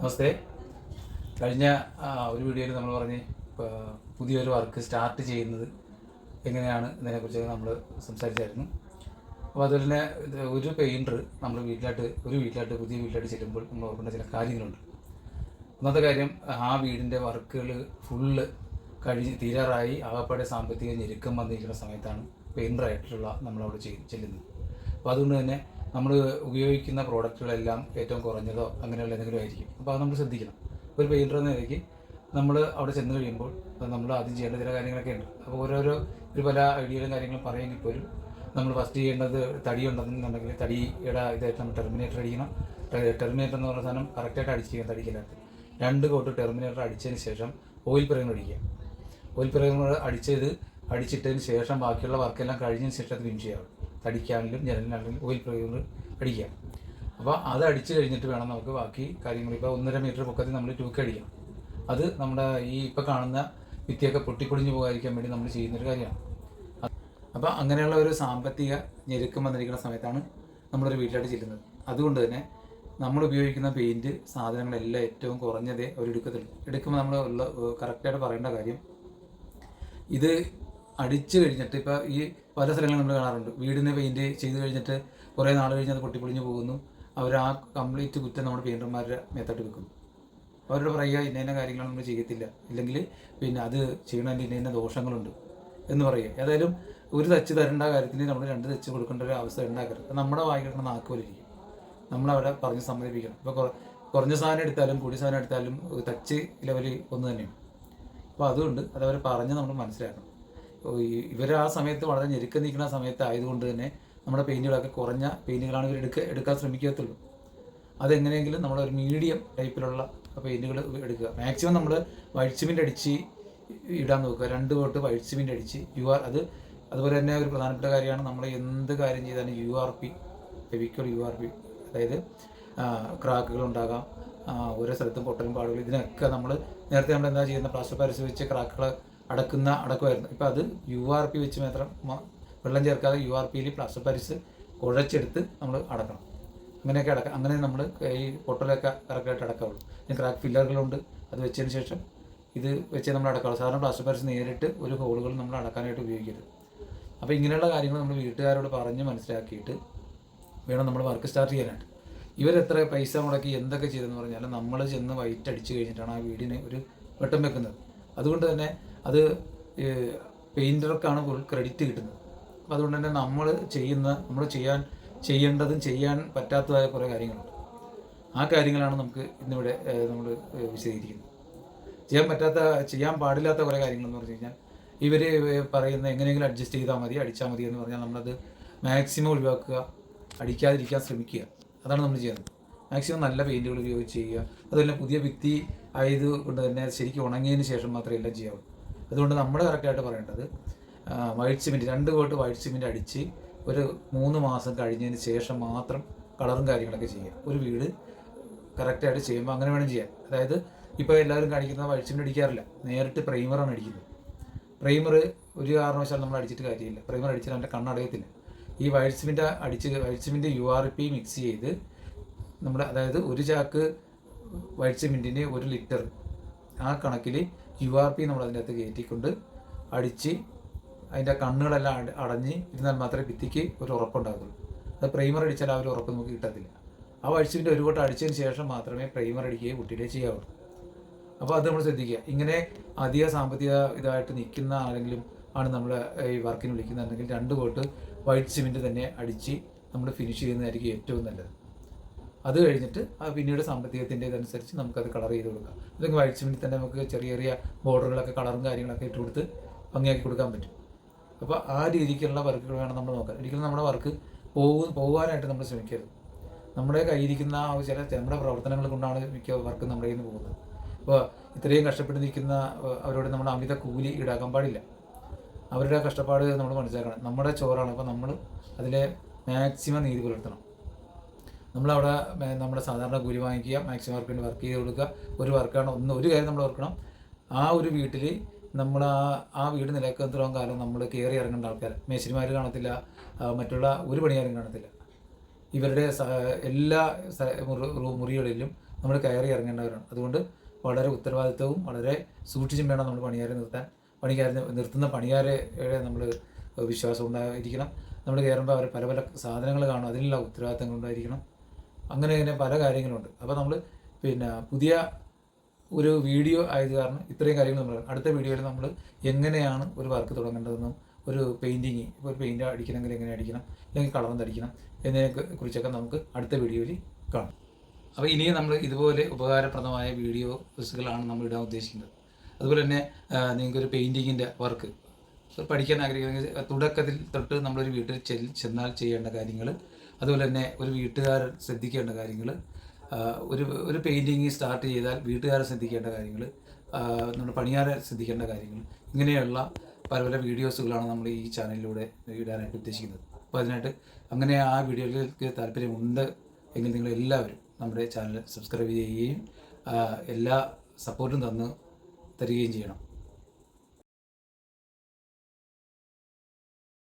നമസ്തേ. കഴിഞ്ഞ ഒരു വീഡിയോയിൽ നമ്മൾ പറഞ്ഞ് പുതിയൊരു വർക്ക് സ്റ്റാർട്ട് ചെയ്യുന്നത് എങ്ങനെയാണ് ഇതിനെക്കുറിച്ച് നമ്മൾ സംസാരിച്ചായിരുന്നു. അപ്പോൾ അതുപോലെ തന്നെ ഒരു പെയിന്റർ നമ്മൾ വീട്ടിലായിട്ട് ഒരു വീട്ടിലായിട്ട് പുതിയ വീട്ടിലായിട്ട് ചെല്ലുമ്പോൾ നമ്മൾ ഓർക്കേണ്ട ചില കാര്യങ്ങളുണ്ട്. ഒന്നാമത്തെ കാര്യം ആ വീടിന്റെ വർക്കുകൾ ഫുള്ള് കഴിഞ്ഞ് തീരാറായി ആകപ്പാടെ സാമ്പത്തിക ഞെരുക്കം വന്നിരിക്കുന്ന സമയത്താണ് പെയിന്ററായിട്ടുള്ള നമ്മളവിടെ ചെയ് ചെല്ലുന്നത്. അപ്പോൾ അതുകൊണ്ട് തന്നെ നമ്മൾ ഉപയോഗിക്കുന്ന പ്രോഡക്റ്റുകളെല്ലാം ഏറ്റവും കുറഞ്ഞതോ അങ്ങനെയുള്ള എന്തെങ്കിലും ആയിരിക്കും. അപ്പോൾ അത് നമ്മൾ ശ്രദ്ധിക്കണം. ഒരു പെയിന്റർ എന്ന നിലയ്ക്ക് നമ്മൾ അവിടെ ചെന്ന് കഴിയുമ്പോൾ നമ്മൾ ആദ്യം ചെയ്യേണ്ട ചില കാര്യങ്ങളൊക്കെ ഉണ്ട്. അപ്പോൾ ഓരോരോ ഒരു പല ഐഡിയകളും കാര്യങ്ങളും പറയുമെങ്കിൽ പോലും നമ്മൾ ഫസ്റ്റ് ചെയ്യേണ്ടത് തടി ഉണ്ടെന്നുണ്ടെങ്കിൽ തടിയുടെ ഇതായിട്ട് നമ്മൾ ടെർമിനേറ്റർ അടിക്കണം. ടെർമിനേറ്റർ എന്ന് പറയുന്ന സാധനം കറക്റ്റായിട്ട് അടിച്ചിരിക്കണം തടിക്കല്ലാത്ത രണ്ട് കോട്ട് ടെർമിനേറ്റർ അടിച്ചതിന് ശേഷം ഓയിൽ പ്രയോഗം അടിക്കുക. ഓയിൽ പ്രയോഗങ്ങൾ അടിച്ചത് അടിച്ചിട്ടതിന് ശേഷം ബാക്കിയുള്ള വർക്കെല്ലാം കഴിഞ്ഞതിന് ശേഷം അത് ഫിനിഷ് ചെയ്യാവും തടിക്കാണെങ്കിലും ജനലിനാണെങ്കിലും ഓയിൽ പ്രയോഗങ്ങൾ അടിക്കുക അപ്പോൾ അത് അടിച്ച് കഴിഞ്ഞിട്ട് വേണം നമുക്ക് ബാക്കി കാര്യങ്ങൾ ഇപ്പോൾ ഒന്നര മീറ്റർ പൊക്കത്തിൽ നമ്മൾ ടൂക്ക് അടിക്കണം അത് നമ്മുടെ ഈ ഇപ്പോൾ കാണുന്ന ഭിത്തിയൊക്കെ പൊട്ടിപ്പൊളിഞ്ഞ് പോകാതിരിക്കാൻ വേണ്ടി നമ്മൾ ചെയ്യുന്നൊരു കാര്യമാണ്. അപ്പോൾ അങ്ങനെയുള്ള ഒരു സാമ്പത്തിക ഞെരുക്കം വന്നിരിക്കുന്ന സമയത്താണ് നമ്മളൊരു വീട്ടിലായിട്ട് ചെല്ലുന്നത്. അതുകൊണ്ട് തന്നെ നമ്മൾ ഉപയോഗിക്കുന്ന പെയിന്റ് സാധനങ്ങളെല്ലാം ഏറ്റവും കുറഞ്ഞതേ അവർ എടുക്കത്തുള്ളൂ. എടുക്കുമ്പോൾ നമ്മൾ ഉള്ള കറക്റ്റായിട്ട് പറയേണ്ട കാര്യം ഇത് അടിച്ചു കഴിഞ്ഞിട്ട് ഇപ്പോൾ ഈ പല സ്ഥലങ്ങളിൽ നമ്മൾ കാണാറുണ്ട്. വീടിന് പെയിന്റ് ചെയ്ത് കഴിഞ്ഞിട്ട് കുറേ നാൾ കഴിഞ്ഞ് അത് പൊട്ടിപ്പൊളിഞ്ഞ് പോകുന്നു. അവർ ആ കംപ്ലീറ്റ് കുറ്റം നമ്മുടെ പെയിന്റർമാരുടെ മേത്തോട്ട് വെക്കുന്നു അവരോട് പറയുക ഇന്ന ഇന്ന കാര്യങ്ങൾ നമ്മൾ ചെയ്യത്തില്ല. ഇല്ലെങ്കിൽ പിന്നെ അത് ചെയ്യണതിന്റെ ഇന്ന ഇന്ന ദോഷങ്ങളുണ്ട്. എന്ന് പറയുക ഏതായാലും ഒരു തച്ച് തരേണ്ട കാര്യത്തിന് നമ്മൾ രണ്ട് തച്ച് കൊടുക്കേണ്ട ഒരു അവസ്ഥ ഉണ്ടാക്കരുത്. നമ്മുടെ വായിക്കുന്ന കിട്ടുന്ന നാക്ക് പോലെ ഇരിക്കും. നമ്മളവിടെ പറഞ്ഞ് സമ്മതിപ്പിക്കണം. ഇപ്പോൾ കുറഞ്ഞ സാധനം എടുത്താലും കൂടിയ സാധനം എടുത്താലും തച്ച് ലെവൽ ഒന്ന് തന്നെയാണ്. അപ്പോൾ അതുകൊണ്ട് അതവരെ പറഞ്ഞ് നമ്മൾ മനസ്സിലാക്കണം. ഇവർ ആ സമയത്ത് വളരെ ഞെരുക്കം നിൽക്കുന്ന സമയത്ത് ആയതുകൊണ്ട് തന്നെ നമ്മുടെ പെയിന്റുകളൊക്കെ കുറഞ്ഞ പെയിന്റുകളാണ് ഇവർ എടുക്ക എടുക്കാൻ ശ്രമിക്കത്തുള്ളൂ. അതെങ്ങനെയെങ്കിലും നമ്മളൊരു മീഡിയം ടൈപ്പിലുള്ള പെയിന്റുകൾ എടുക്കുക. മാക്സിമം നമ്മൾ വൈറ്റ് സിമെന്റ് അടിച്ച് ഇടാൻ നോക്കുക. രണ്ട് തൊട്ട് വൈറ്റ് സിമെന്റ് അടിച്ച് യു ആർ അത് അതുപോലെ തന്നെ ഒരു പ്രധാനപ്പെട്ട കാര്യമാണ് നമ്മൾ എന്ത് കാര്യം ചെയ്താലും U R P Fevicol U R P അതായത് ക്രാക്കുകൾ ഉണ്ടാകാം ഓരോ സ്ഥലത്തും പൊട്ടലും പാടുകൾ ഇതിനൊക്കെ നമ്മൾ നേരത്തെ നമ്മൾ എന്താ ചെയ്യുന്ന പ്ലാസ്റ്റർ പരിശോധിച്ച് വെച്ച് ക്രാക്കുകൾ അടക്കുന്ന അടക്കുമായിരുന്നു. ഇപ്പം അത് യു ആർ പി വെച്ച് മാത്രം വെള്ളം ചേർക്കാതെ യു ആർ പിയിൽ പ്ലാസ്റ്റർ പരിസ് കുഴച്ചെടുത്ത് നമ്മൾ അടക്കണം. അങ്ങനെയൊക്കെ അടക്കാം അങ്ങനെ നമ്മൾ ഈ പൊട്ടലൊക്കെ കറക്റ്റായിട്ട് അടക്കാവുള്ളൂ. പിന്നെ ക്രാക്ക് ഫില്ലറുകളുണ്ട് അത് വെച്ചതിന് ശേഷം ഇത് വെച്ച് നമ്മൾ അടക്കാവുള്ളൂ. സാധാരണ പ്ലാസ്റ്റർ പരിസ് നേരിട്ട് ഒരു ഹോളുകൾ നമ്മൾ അടക്കാനായിട്ട് ഉപയോഗിക്കരുത്. അപ്പോൾ ഇങ്ങനെയുള്ള കാര്യങ്ങൾ നമ്മൾ വീട്ടുകാരോട് പറഞ്ഞ് മനസ്സിലാക്കിയിട്ട് വേണം നമ്മൾ വർക്ക് സ്റ്റാർട്ട് ചെയ്യാനായിട്ട്. ഇവരെത്ര പൈസ മുടക്കി എന്തൊക്കെ ചെയ്തെന്ന് പറഞ്ഞാൽ നമ്മൾ ചെന്ന് വൈറ്റ് അടിച്ച് കഴിഞ്ഞിട്ടാണ് ആ വീടിന് ഒരു വെട്ടം വെക്കുന്നത്. അതുകൊണ്ട് തന്നെ അത് പെയിന്റർക്കാണ് ഫുൾ ക്രെഡിറ്റ് കിട്ടുന്നത്. അപ്പം അതുകൊണ്ട് തന്നെ നമ്മൾ ചെയ്യുന്ന നമ്മൾ ചെയ്യാൻ ചെയ്യേണ്ടതും ചെയ്യാൻ പറ്റാത്തതായ കുറേ കാര്യങ്ങളുണ്ട്. ആ കാര്യങ്ങളാണ് നമുക്ക് ഇന്നിവിടെ നമ്മൾ വിശദീകരിക്കുന്നത്. ചെയ്യാൻ പറ്റാത്ത ചെയ്യാൻ പാടില്ലാത്ത കുറേ കാര്യങ്ങളെന്ന് പറഞ്ഞു കഴിഞ്ഞാൽ ഇവർ പറയുന്ന എങ്ങനെയെങ്കിലും അഡ്ജസ്റ്റ് ചെയ്താൽ മതി അടിച്ചാൽ മതി എന്ന് പറഞ്ഞാൽ നമ്മളത് മാക്സിമം ഒഴിവാക്കുക അടിക്കാതിരിക്കാൻ ശ്രമിക്കുക. അതാണ് നമ്മൾ ചെയ്യുന്നത്. മാക്സിമം നല്ല പെയിന്റുകൾ ഉപയോഗിച്ച് ചെയ്യുക. അതുപോലെ പുതിയ ഭിത്തി ആയത് കൊണ്ട് തന്നെ ശരിക്കും ഉണങ്ങിയതിന് ശേഷം മാത്രമേ എല്ലാം ചെയ്യാവൂ. അതുകൊണ്ട് നമ്മൾ കറക്റ്റായിട്ട് പറയേണ്ടത് വൈറ്റ് സിമെന്റ് രണ്ട് കോട്ട് വൈറ്റ് സിമെന്റ് അടിച്ച് ഒരു മൂന്ന് മാസം കഴിഞ്ഞതിന് ശേഷം മാത്രം കളറും കാര്യങ്ങളൊക്കെ ചെയ്യുക. ഒരു വീട് കറക്റ്റായിട്ട് ചെയ്യുമ്പോൾ അങ്ങനെ വേണം ചെയ്യാൻ. അതായത് ഇപ്പോൾ എല്ലാവരും കാണിക്കുന്ന വൈറ്റ് സിമെന്റ് അടിക്കാറില്ല. നേരിട്ട് പ്രൈമറാണ് അടിക്കുന്നത്. പ്രൈമർ ഒരു കാരണവശാലും നമ്മൾ അടിച്ചിട്ട് കാര്യമില്ല. പ്രൈമർ അടിച്ചാൽ അവന്റെ കണ്ണടയത്തില്ല ഈ വൈറ്റ് സിമെന്റ് അടിച്ച് white cement U R P mix ചെയ്ത് നമ്മൾ അതായത് ഒരു ചാക്ക് വൈറ്റ് സിമെന്റിന് ഒരു ലിറ്റർ ആ കണക്കിൽ യു ആർ പി നമ്മൾ അതിന്റെ അകത്ത് കയറ്റിക്കൊണ്ട് അടിച്ച് അതിന്റെ കണ്ണുകളെല്ലാം അട- അടഞ്ഞ് ഇരുന്നാൽ മാത്രമേ ഭിത്തിക്ക് ഒരു ഉറപ്പുണ്ടാകുള്ളൂ അത് പ്രൈമർ അടിച്ചാൽ ആ ഒരു ഉറപ്പ് നമുക്ക് കിട്ടത്തില്ല. ആ അഴിച്ചിന്റെ ഒരു വട്ടം അടിച്ചതിന് ശേഷം മാത്രമേ പ്രൈമർ അടിക്കുകയും കുട്ടിയുടെ ചെയ്യാവുള്ളൂ. അപ്പോൾ അത് നമ്മൾ ശ്രദ്ധിക്കുക. ഇങ്ങനെ അധിക സാമ്പത്തിക ഇതായിട്ട് നിൽക്കുന്ന ആരെങ്കിലും ആണ് നമ്മൾ ഈ വർക്കിന് വിളിക്കുന്നുണ്ടെങ്കിൽ രണ്ട് കോട്ട് വൈറ്റ് സിമെന്റ് തന്നെ അടിച്ച് നമ്മൾ ഫിനിഷ് ചെയ്യുന്നതായിരിക്കും ഏറ്റവും നല്ലത്. അത് കഴിഞ്ഞിട്ട് ആ പിന്നീട് സാമ്പത്തികത്തിന്റെ ഇതനുസരിച്ച് നമുക്കത് കളർ ചെയ്ത് കൊടുക്കാം. അല്ലെങ്കിൽ വൈറ്റ് സിമെന്റിൽ തന്നെ നമുക്ക് ചെറിയ ചെറിയ ബോർഡറുകളൊക്കെ കളറും കാര്യങ്ങളൊക്കെ ഇട്ട് കൊടുത്ത് ഭംഗിയാക്കി കൊടുക്കാൻ പറ്റും. അപ്പോൾ ആ രീതിക്കുള്ള വർക്കുകൾ വേണം നമ്മൾ നോക്കാൻ. ഒരിക്കലും നമ്മുടെ വർക്ക് പോകും പോകാനായിട്ട് നമ്മൾ ശ്രമിക്കരുത്. നമ്മുടെ കയ്യിരിക്കുന്ന ആ ചില നമ്മുടെ പ്രവർത്തനങ്ങൾ കൊണ്ടാണ് മിക്ക വർക്ക് നമ്മുടെ കയ്യിൽ നിന്ന് പോകുന്നത്. അപ്പോൾ ഇത്രയും കഷ്ടപ്പെട്ട് നിൽക്കുന്ന അവരോട് നമ്മൾ അമിത കൂലി ഈടാക്കാൻ പാടില്ല. അവരുടെ കഷ്ടപ്പാട് നമ്മൾ മനസ്സിലാക്കണം. നമ്മുടെ ചോറാണ്. അപ്പോൾ നമ്മൾ അതിലെ മാക്സിമം നീതി പുലർത്തണം. നമ്മളവിടെ നമ്മുടെ സാധാരണ കൂലി വാങ്ങിക്കുക മാക്സിമം വർക്ക് വേണ്ടി വർക്ക് ചെയ്ത് കൊടുക്കുക. ഒരു വർക്കാണ് ഒന്ന് ഒരു കാര്യം നമ്മൾ ഓർക്കണം. ആ ഒരു വീട്ടിൽ നമ്മൾ ആ ആ വീട് നിലനിൽക്കുന്നത്രയും കാലം നമ്മൾ കയറി ഇറങ്ങേണ്ട ആൾക്കാർ മേശിരിമാർ കാണത്തില്ല മറ്റുള്ള ഒരു പണിയാരും കാണത്തില്ല. ഇവരുടെ എല്ലാ മുറികളിലും നമ്മൾ കയറി ഇറങ്ങേണ്ടവരാണ്. അതുകൊണ്ട് വളരെ ഉത്തരവാദിത്വവും വളരെ സൂക്ഷിച്ചും വേണം നമ്മൾ പണിയാരെ നിർത്താൻ. പണിക്കാരെ നിർത്തുന്ന പണിയാരെ നമ്മൾ വിശ്വാസം ഉണ്ടായിരിക്കണം. നമ്മൾ കയറുമ്പോൾ അവർ പല പല സാധനങ്ങൾ കാണും. അതിനുള്ള ഉത്തരവാദിത്തങ്ങൾ ഉണ്ടായിരിക്കണം. അങ്ങനെ ഇങ്ങനെ പല കാര്യങ്ങളുണ്ട്. അപ്പോൾ നമ്മൾ പിന്നെ പുതിയ ഒരു വീഡിയോ ആയത് കാരണം ഇത്രയും കാര്യങ്ങൾ നമ്മൾ അടുത്ത വീഡിയോയിൽ നമ്മൾ എങ്ങനെയാണ് ഒരു വർക്ക് തുടങ്ങേണ്ടതെന്നും ഒരു പെയിന്റിങ് ഇപ്പോൾ ഒരു പെയിന്റ് അടിക്കണമെങ്കിൽ എങ്ങനെ അടിക്കണം അല്ലെങ്കിൽ കളർ അടിക്കണം എന്നതിനെ കുറിച്ചൊക്കെ നമുക്ക് അടുത്ത വീഡിയോയിൽ കാണാം. അപ്പോൾ ഇനിയും നമ്മൾ ഇതുപോലെ ഉപകാരപ്രദമായ വീഡിയോസുകളാണ് നമ്മൾ ഇടാൻ ഉദ്ദേശിക്കുന്നത്. അതുപോലെ തന്നെ നിങ്ങൾക്കൊരു പെയിന്റിങ്ങിന്റെ വർക്ക് പഠിക്കാൻ ആഗ്രഹിക്കുന്ന തുടക്കത്തിൽ തൊട്ട് നമ്മളൊരു വീട്ടിൽ ചെന്നാൽ ചെയ്യേണ്ട കാര്യങ്ങൾ അതുപോലെ തന്നെ ഒരു വീട്ടുകാരൻ ശ്രദ്ധിക്കേണ്ട കാര്യങ്ങൾ ഒരു ഒരു പെയിന്റിങ് സ്റ്റാർട്ട് ചെയ്താൽ വീട്ടുകാരെ ശ്രദ്ധിക്കേണ്ട കാര്യങ്ങൾ നമ്മുടെ പണിയാരെ ശ്രദ്ധിക്കേണ്ട കാര്യങ്ങൾ ഇങ്ങനെയുള്ള പല പല വീഡിയോസുകളാണ് നമ്മൾ ഈ ചാനലിലൂടെ ഇടാനായിട്ട് ഉദ്ദേശിക്കുന്നത്. അപ്പോൾ അതിനായിട്ട് അങ്ങനെ ആ വീഡിയോയിലേക്ക് താല്പര്യമുണ്ട് എങ്കിൽ നിങ്ങൾ എല്ലാവരും നമ്മുടെ ചാനൽ സബ്സ്ക്രൈബ് ചെയ്യുകയും എല്ലാ സപ്പോർട്ടും തന്ന് തരികയും ചെയ്യണം.